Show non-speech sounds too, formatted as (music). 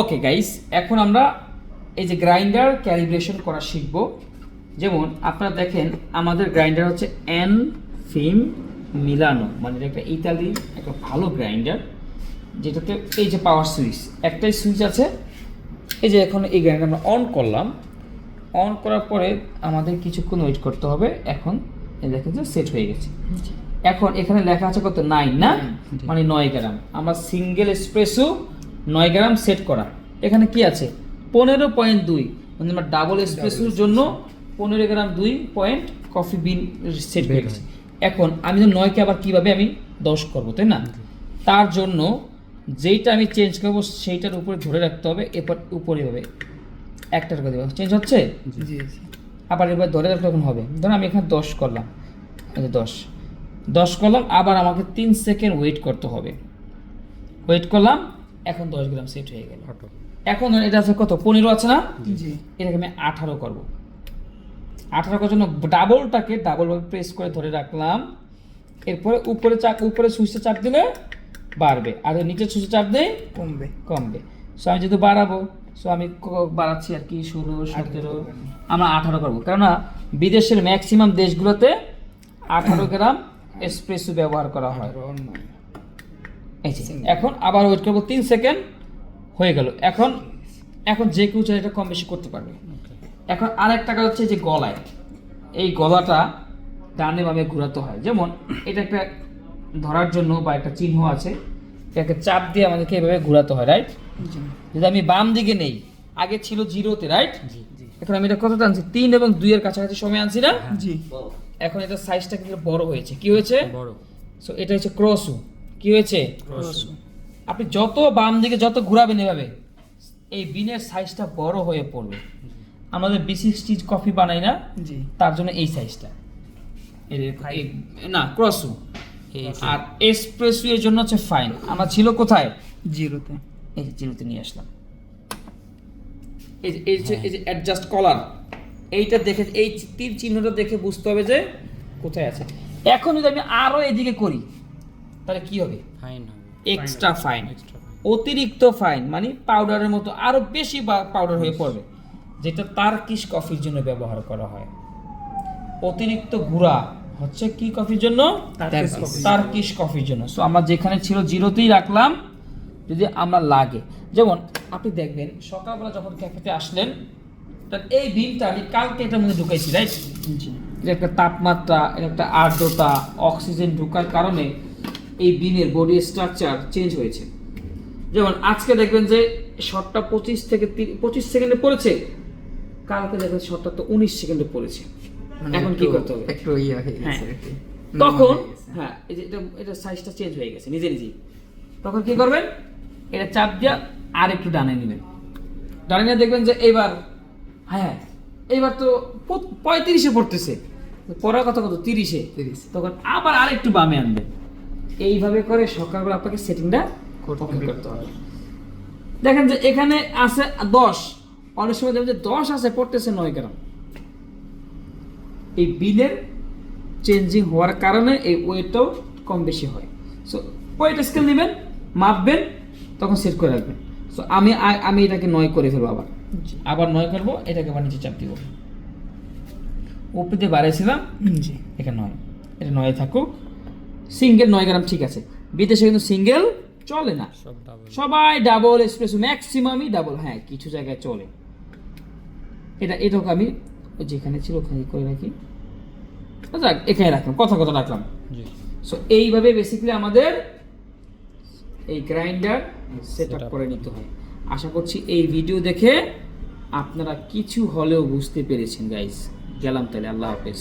Okay guys এখন আমরা এই যে গ্রাইন্ডার ক্যালিব্রেশন করা শিখব। যেমন আপনারা দেখেন আমাদের গ্রাইন্ডার হচ্ছে এন ফিম মিলানো। মানে এটা একটা ইতালি একটা ভালো গ্রাইন্ডার যেটাতে এই যে পাওয়ার সুইচ একটাই সুইচ আছে। এই যে এখন এই গ্রাইন্ডার আমরা অন করলাম। অন করার পরে আমাদের কিছুক্ষণ ওয়েট করতে হবে। এখন এই দেখেন যে সেট হয়ে গেছে। এখন এখানে লেখা আছে কত? নাইন না? মানে নয় গ্রাম। আমরা সিঙ্গেল এসপ্রেসো নয় গ্রাম সেট করা। এখানে কি আছে? পনেরো পয়েন্ট দুই। মানে আমরা ডাবল এসপ্রেসোর জন্য পনেরো গ্রাম দুই পয়েন্ট কফি বিন সেট হয়ে গেছে। এখন আমি তো নয়কে আবার কীভাবে আমি দশ করব তাই না? তার জন্য যেইটা আমি চেঞ্জ করব সেইটার উপরে ধরে রাখতে হবে এরপর উপরে হবে। একটার করে দেবো। চেঞ্জ হচ্ছে? আবার এবার ধরে রাখলে তখন হবে। ধরুন আমি এখানে দশ করলাম। দশ। দশ করলাম আবার আমাকে তিন সেকেন্ড ওয়েট করতে হবে। ওয়েট করলাম এখন দশ গ্রাম সেট হয়ে গেল। এখন এটা আছে কত? পনেরো আছে না? এটাকে আমি আঠারো করব। আঠারো করার জন্য ডাবলটাকে ডাবলভাবে প্রেস করে ধরে রাখলাম। এরপরে উপরে চাপ উপরে সুইচে চাপ দিলে বাড়বে। আর নিচে সুইচে চাপ দেয় কমবে। কমবে। সো আমি যেহেতু বাড়াবো সো আমি বাড়াচ্ছি আর কি ষোলো সতেরো আমরা আঠারো করব। কেননা বিদেশের ম্যাক্সিমাম দেশগুলোতে আঠারো (coughs) গ্রাম এসপ্রেসো ব্যবহার করা হয়। এখন আবার ওয়েট করব তিন সেকেন্ড হয়ে গেল। এখন এখন যে কেউ চাই এটা কম বেশি করতে পারবে। এখন আরেকটা কাজ হচ্ছে যে গলায়। এই গলাটা ডানে বামে ঘোরাতে হয়। যেমন এটা একটা ধরার জন্য বা একটা চিহ্ন আছে এটাকে চাপ দিয়ে আমাদেরকে এভাবে ঘোরাতে হয় রাইট যদি আমি বাম দিকে নেই আগে ছিল জিরোতে রাইট জি এখন আমি এটা কত আনছি? তিন এবং দুইয়ের কাছাকাছি সময় আনছি না? জি। এখন এটা সাইজটা কিন্তু বড় হয়েছে। কি হয়েছে? বড়। সো এটা হচ্ছে ক্রসু কি হয়েছে? আপনি যত বাম দিকে যত ঘুরাবেন এভাবে এই বিনের সাইজটা বড় হয়ে পড়বে। আমাদের বিসি স্টিচ কফি বানাই না তার জন্য এই সাইজটা না ক্রসু। আর এসপ্রেসু এর জন্য হচ্ছে ফাইন আমরা ছিল কোথায়? জিরোতে। এই যে চিরুতে নিয়ে আসলাম। এই যে এই যে অ্যাডজাস্ট কলার এইটা দেখে এই তীর চিহ্নটা দেখে বুঝতে হবে যে কোথায় আছে। এখন যদি আমি আরও এদিকে করি তাহলে কি হবে? ফাইন হবে। এক্সট্রা ফাইন এক্সট্রা অতিরিক্ত ফাইন মানে পাউডারের মতো আরও বেশি পাউডার হয়ে পড়বে যেটা তার্কিশ কফির জন্য ব্যবহার করা হয়। অতিরিক্ত গুঁড়া হচ্ছে কি কফির জন্য? Turkish coffee. কফির জন্য। সো আমরা যেখানে ছিল জিরোতেই রাখলাম যদি আমরা লাগে। যেমন আপনি দেখবেন সকালবেলা যখন ক্যাফেতে আসলেন তার এই বিলটা আমি কালকে এটার মধ্যে ঢুকাইছি রাইট একটা তাপমাত্রা এর একটা আর্দ্রতা অক্সিজেন ঢোকার কারণে এই বিনের বডি স্ট্রাকচার চেঞ্জ হয়েছে। যেমন আজকে দেখবেন যে শটটা পঁচিশ থেকে পঁচিশ সেকেন্ডে পড়েছে কালকে দেখবেন শটটা তো উনিশ সেকেন্ডে পড়েছে। এখন কি করতে হবে? একটু ইয়ে হয়ে আর তখন হয়ে এটা এটা সাইজটা চেঞ্জ হয়ে গেছে নিজে নিজেই। তখন কি করবেন? এটা চাপ দিয়ে আর একটু ডানে নেবেন। ডানে নিয়ে দেখবেন যে এইবার হ্যাঁ হ্যাঁ এইবার তো পঁয়ত্রিশে পড়তেছে। পড়ার কথা কত? তিরিশে। 30 তখন আবার আরেকটু বামে আনবেন। এইভাবে করে সকালবেলা আপনাকে সেটিংটা করতে হবে। দেখেন যে এখানে আছে দশ। অনেক সময় দেখবেন যে দশ আছে পড়তেছে নয় গ্রাম এই বিলের চেঞ্জিং হওয়ার কারণে এই ওয়েটটাও কম বেশি হয়। সো ওয়েট স্কেল নেবেন মাপবেন তখন সেট করে রাখবেন। সো আমি আমি এটাকে নয় করে ফেলব আবার। আবার নয় করব এটাকে আবার নিচে চাপ দিব। বাড়াইছিলাম জি। এখানে নয়। এটা নয় থাকুক। সিঙ্গেল নয় গ্রাম ঠিক আছে। বিদেশে কিন্তু সিঙ্গেল চলে না। সবাই ডাবল এক্সপ্রেসো ম্যাক্সিমামই ডাবল হ্যাঁ কিছু জায়গায় চলে। এটা এটাকে আমি যেখানে ছিল ওখানে করে রাখি। আচ্ছা এখানে রাখলাম কথা কথা রাখলাম। সো এইভাবে বেসিক্যালি আমাদের এই গ্রাইন্ডার সেট আপ করে নিতে হয়। আশা করছি এই ভিডিও দেখে আপনারা কিছু হলেও বুঝতে পেরেছেন গাইস গেলাম তাহলে আল্লাহ হাফেজ।